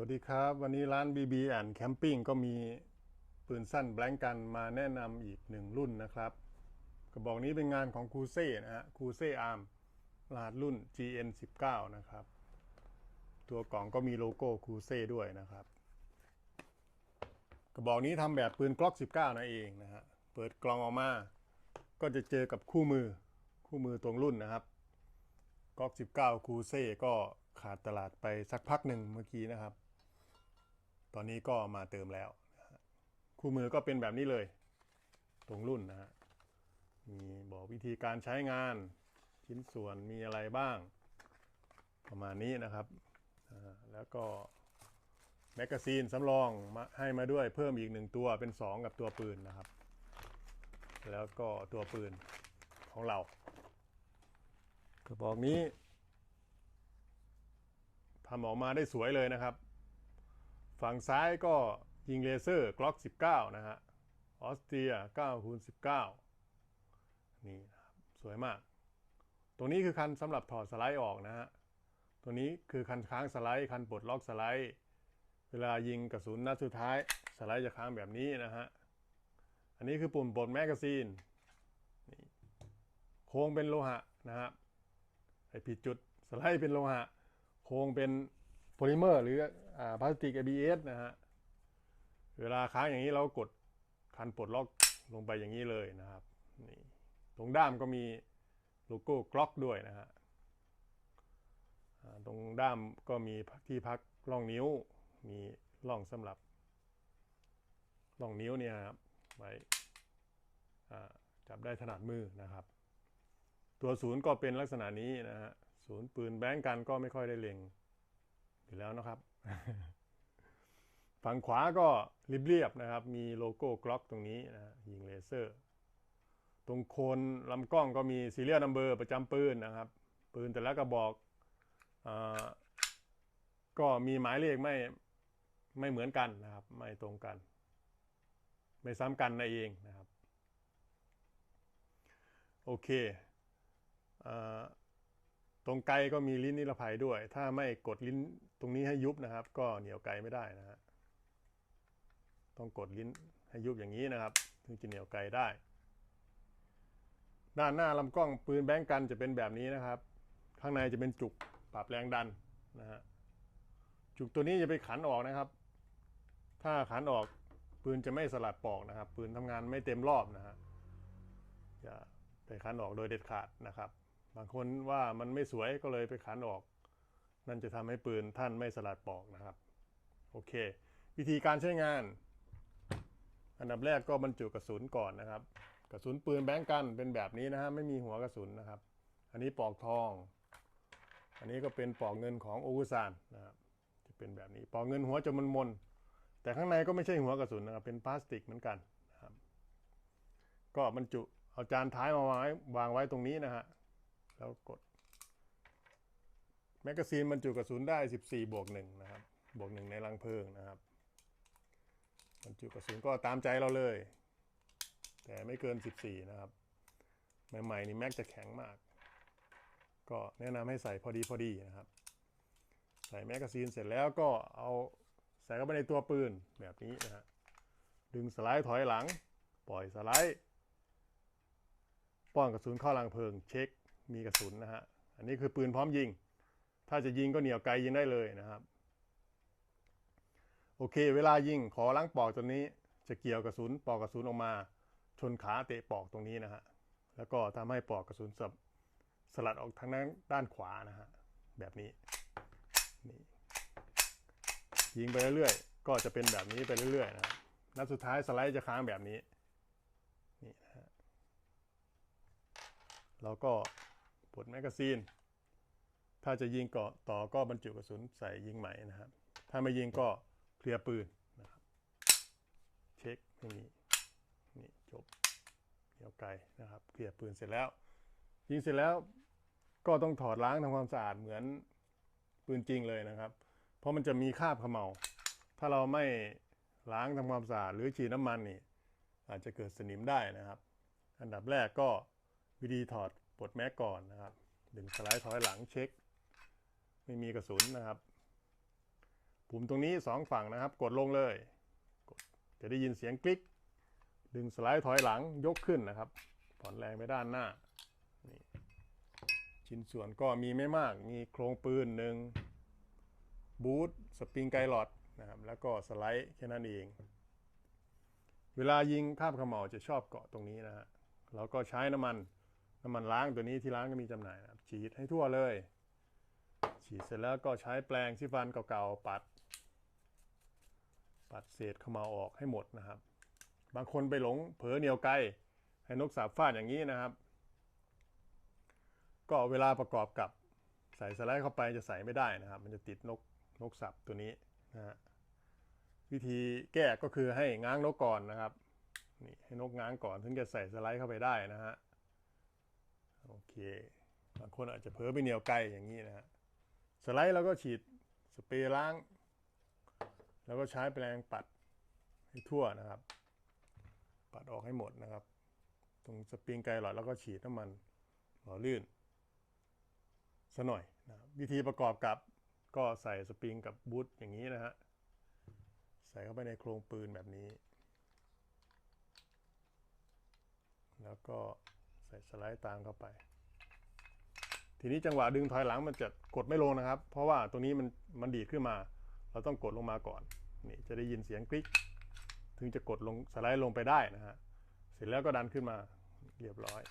วัสดีครับ วันนี้ร้าน BB and Camping ก็มีปืนสั้นแบงกันมาแนะนำอีกหนึ่งรุ่นนะครับ กระบอกนี้เป็นงานของคูเซ่นะฮะคูเซ่อาร์มรหัสรุ่น GN 19 นะครับ ตัวกล่องก็มีโลโก้คูเซ่ด้วยนะครับ กระบอกนี้ทำแบบปืนกล็อก 19นั่นเองนะฮะเปิดกล่องออกมา ก็จะเจอกับคู่มือคู่มือตรงรุ่นนะครับก๊อก 19คูเซ่ก็ขาดตลาดไปสักพักหนึ่งเมื่อกี้นะครับ ตอนนี้ก็มาเติมแล้วคู่มือก็เป็นแบบนี้เลย ตรงรุ่นนะฮะมีบอกวิธีการใช้งานชิ้นส่วนมีอะไรบ้าง ประมาณนี้นะครับ แล้วก็แมกกาซีนสำรองมาให้มาด้วยเพิ่มอีกหนึ่งตัวเป็น 2 กับตัวปืนนะครับ แล้วก็ตัวปืนของเรากระบอกนี้ทำออกมาได้สวยเลยนะครับ ฝั่งซ้ายก็ยิงเลเซอร์กล็อก 19 นะฮะ ออสเตรีย9คูณ19 นี่นะครับสวยมาก ตรงนี้คือคันสำหรับถอดสไลด์ออกนะฮะ ตัวนี้คือคันค้างสไลด์ คันปลดล็อกสไลด์ เวลายิงกระสุนนัดสุดท้ายสไลด์จะค้างแบบนี้นะฮะ อันนี้คือปุ่มปลดแมกกาซีนนี่โค้งเป็นโลหะนะครับไอผิดจุดสไลด์เป็นโลหะ โครงเป็นโพลิเมอร์หรือ พลาสติก ABS นะฮะ เวลาค้างอย่างนี้เรากดคันปลดล็อกลงไปอย่างนี้เลยนะครับ นี่ตรงด้ามก็มีโลโก้กล็อกด้วยนะฮะตรงด้ามก็มีที่พักร่องนิ้ว มีร่องสำหรับร่องนิ้วเนี่ยครับไว้จับได้ถนัดมือนะครับ ตัวศูนย์ก็เป็นลักษณะนี้นะฮะศูนย์ปืนแบงก์กันก็ไม่ค่อยได้เล็งอยู่แล้วนะครับ ฝั่งขวาก็เรียบๆนะครับ มีโลโก้กล็อกตรงนี้นะยิงเลเซอร์ ตรงโคนลำกล้องก็มีซีเรียลนัมเบอร์ประจำปืนนะครับ ปืนแต่ละกระบอกอก็มีหมายเลขไม่ไม่เหมือนกันนะครับ ไม่ตรงกัน ไม่ซ้ำกันนั่นเองนะครับ โอเคอ ตรงไกลก็มีลิ้นนิรภัยด้วย ถ้าไม่กดลิ้นตรงนี้ให้ยุบนะครับ ก็เหนียวไกลไม่ได้นะฮะต้องกดลิ้นให้ยุบอย่างนี้นะครับ ถึงจะเหนียวไกลได้ ด้านหน้าลำกล้องปืนแบงก์กันจะเป็นแบบนี้นะครับ ข้างในจะเป็นจุกปรับแรงดันนะฮะจุกตัวนี้จะไปขันออกนะครับ ถ้าขันออกปืนจะไม่สลัดปอกนะครับ ปืนทำงานไม่เต็มรอบนะฮะอย่าไปขันออกโดยเด็ดขาดนะครับ บางคนว่ามันไม่สวยก็เลยไปขันออก นั่นจะทำให้ปืนท่านไม่สลัดปอกนะครับ โอเค วิธีการใช้งาน อันดับแรกก็บรรจุกระสุนก่อนนะครับ กระสุนปืนแบงก์กันเป็นแบบนี้นะฮะไม่มีหัวกระสุนนะครับ อันนี้ปอกทอง อันนี้ก็เป็นปอกเงินของโอกุซานนะครับจะเป็นแบบนี้ปอกเงินหัวจะมนมนแต่ข้างในก็ไม่ใช่หัวกระสุนนะครับ เป็นพลาสติกเหมือนกันนะครับ ก็บรรจุเอาจานท้ายมาวางไว้วางไว้ตรงนี้นะฮะ แล้วกด แมกกาซีนบรรจุกระสุนได้ 14 บวก1นะครับ บวก 1 ในรังเพลิงนะครับบรรจุกระสุนก็ตามใจเราเลย แต่ไม่เกิน 14 นะครับ ใหม่ๆนี่แม็กจะแข็งมาก ก็แนะนำให้ใส่พอดีพอดีนะครับ ใส่แมกกาซีนเสร็จแล้วก็เอาใส่เข้าไปในตัวปืนแบบนี้นะฮะดึงสไลด์ถอยหลัง ปล่อยสไลด์ป้อนกระสุนเข้ารังเพลิงเช็ค มีกระสุนนะฮะ อันนี้คือปืนพร้อมยิง ถ้าจะยิงก็เหนียวไกลยิงได้เลยนะครับ โอเค เวลายิงขอล้างปอกตัวนี้ จะเกี่ยวกระสุนปอกกระสุนออกมา ชนขาเตะปอกตรงนี้นะฮะ แล้วก็ทำให้ปอกกระสุนสับสลัดออกทางด้นด้านขวานะฮะ แบบนี้นี่ยิงไปเรื่อยๆ ก็จะเป็นแบบนี้ไปเรื่อยๆนะครับนัดสุดท้ายสไลด์จะค้างแบบนี้ นี่นะฮะ แล้วก็ ปลดแมกกาซีน ถ้าจะยิงเกาะต่อก็บรรจุกระสุนใส่ยิงใหม่นะครับ ถ้าไม่ยิงก็เคลียร์ปืนนะครับ เช็คไม่มีนี่จบเดี๋ยวไกลนะครับ เคลียร์ปืนเสร็จแล้ว ยิงเสร็จแล้วก็ต้องถอดล้างทำความสะอาดเหมือนปืนจริงเลยนะครับ เพราะมันจะมีคราบเขมเมา ถ้าเราไม่ล้างทำความสะอาดหรือฉีดน้ำมันนี่อาจจะเกิดสนิมได้นะครับ อันดับแรกก็วิธีถอด ปลดแม็กก่อนนะครับ ดึงสไลด์ถอยหลังเช็ค ไม่มีกระสุนนะครับ ปุ่มตรงนี้สองฝั่งนะครับ กดลงเลย กดจะได้ยินเสียงคลิก ดึงสไลด์ถอยหลังยกขึ้นนะครับ ผ่อนแรงไปด้านหน้านี่ชิ้นส่วนก็มีไม่มาก มีโครงปืนหนึ่งบูทสปริงไกลอดนะครับ แล้วก็สไลด์แค่นั้นเอง เวลายิงคาบเขม่าจะชอบเกาะตรงนี้นะฮะเราก็ใช้น้ำมัน น้ำมันล้างตัวนี้ที่ร้านก็มีจำหน่ายนะครับฉีดให้ทั่วเลย ฉีดเสร็จแล้วก็ใช้แปรงสีฟันเก่าๆปัด ปัดเศษเขมาออกให้หมดนะครับ บางคนไปหลงเผลอเหนียวไกลให้นกสาบฟาดอย่างนี้นะครับ ก็เวลาประกอบกับใส่สไลด์เข้าไปจะใส่ไม่ได้นะครับ มันจะติดนกนกสับตัวนี้นะฮะวิธีแก้ก็คือให้ง้างนกก่อนนะครับนี่ให้นกง้างก่อนถึงจะใส่สไลด์เข้าไปได้นะฮะ โอเค บางคนอาจจะเผลอไปเหนียวไกลอย่างนี้นะฮะสไลด์เราก็ฉีดสเปรย์ล้าง แล้วก็ใช้แปรงปัดให้ทั่วนะครับ ปัดออกให้หมดนะครับ ตรงสปริงไกลหลอดแล้วก็ฉีดน้ำมันหล่อลื่นซะหน่อยนะวิธีประกอบกับก็ใส่สปริงกับบูทอย่างนี้นะฮะใส่เข้าไปในโครงปืนแบบนี้ แล้วก็ ใส่สไลด์ตามเข้าไป ทีนี้จังหวะดึงถอยหลังมันจะกดไม่ลงนะครับ เพราะว่าตัวนี้มันมันดีดขึ้นมา เราต้องกดลงมาก่อนนี่จะได้ยินเสียงคลิก ถึงจะกดลงสไลด์ลงไปได้นะฮะเสร็จแล้วก็ดันขึ้นมาเรียบร้อย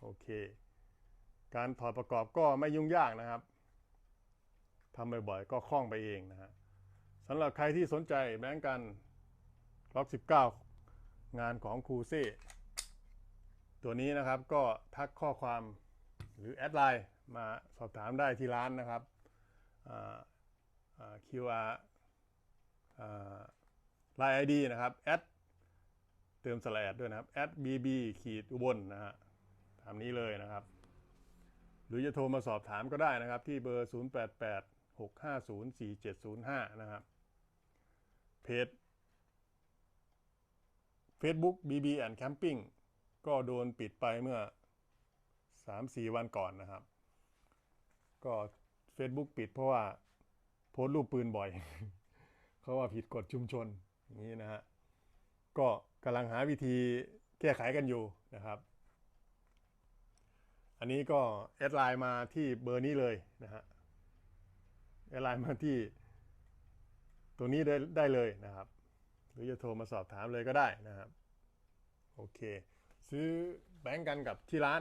โอเค การถอดประกอบก็ไม่ยุ่งยากนะครับทำบ่อยๆก็คล่องไปเองนะฮะสำหรับใครที่สนใจแบงก์กันล็อก 19 งานของครูเซ่ตัวนี้นะครับก็ทักข้อความหรือแอดไลน์มาสอบถามได้ที่ร้านนะครับ QR ไลน์ไอดีนะครับแอดเติมสแลดด้วยนะครับแอด bb ขีดอุบลนะฮะตามนี้เลยนะครับ หรือจะโทรมาสอบถามก็ได้นะครับ ที่เบอร์ 088 650 4705 นะครับเพจ Facebook BB and Camping ก็โดนปิดไปเมื่อ 3-4 วันก่อนนะครับ ก็ Facebook ปิดเพราะว่าโพสต์รูปปืนบ่อย เขาว่าผิดกฎชุมชนอย่างนี้นะฮะ ก็กำลังหาวิธีแก้ไขกันอยู่นะครับ อันนี้ก็แอดไลน์มาที่เบอร์นี้เลยนะฮะ แอดไลน์มาที่ตัวนี้ได้ได้เลยนะครับ หรือจะโทรมาสอบถามเลยก็ได้นะครับโอเค ซื้อแบงก์กันกับที่ร้าน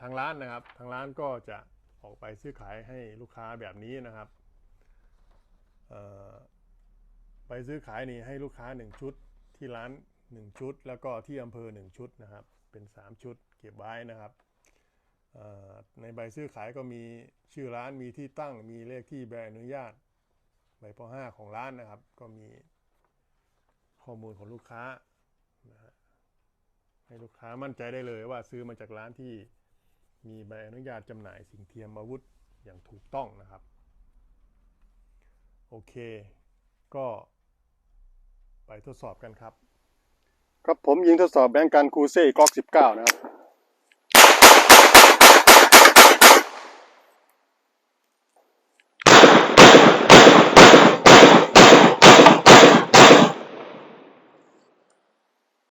ทางร้านนะครับ ทางร้านก็จะออกไปซื้อขายให้ลูกค้าแบบนี้นะครับไปซื้อขายนี่ให้ลูกค้า 1 ชุดที่ร้าน 1 ชุด แล้วก็ที่อำเภอ 1 ชุดนะครับ เป็น 3 ชุดเก็บไว้นะครับในใบซื้อขายก็มีชื่อร้านมีที่ตั้งมีเลขที่ใบอนุญาตใบป .5 ของร้านนะครับ ก็มี ข้อมูลของลูกค้านะฮะให้ลูกค้ามั่นใจได้เลยว่าซื้อมาจากร้านที่มีใบอนุญาตจำหน่ายสิ่งเทียมอาวุธอย่างถูกต้องนะครับ โอเค ก็ไปทดสอบกันครับ ครับผมยิงทดสอบแบงก์การคูเซ่กล็อก19 นะครับ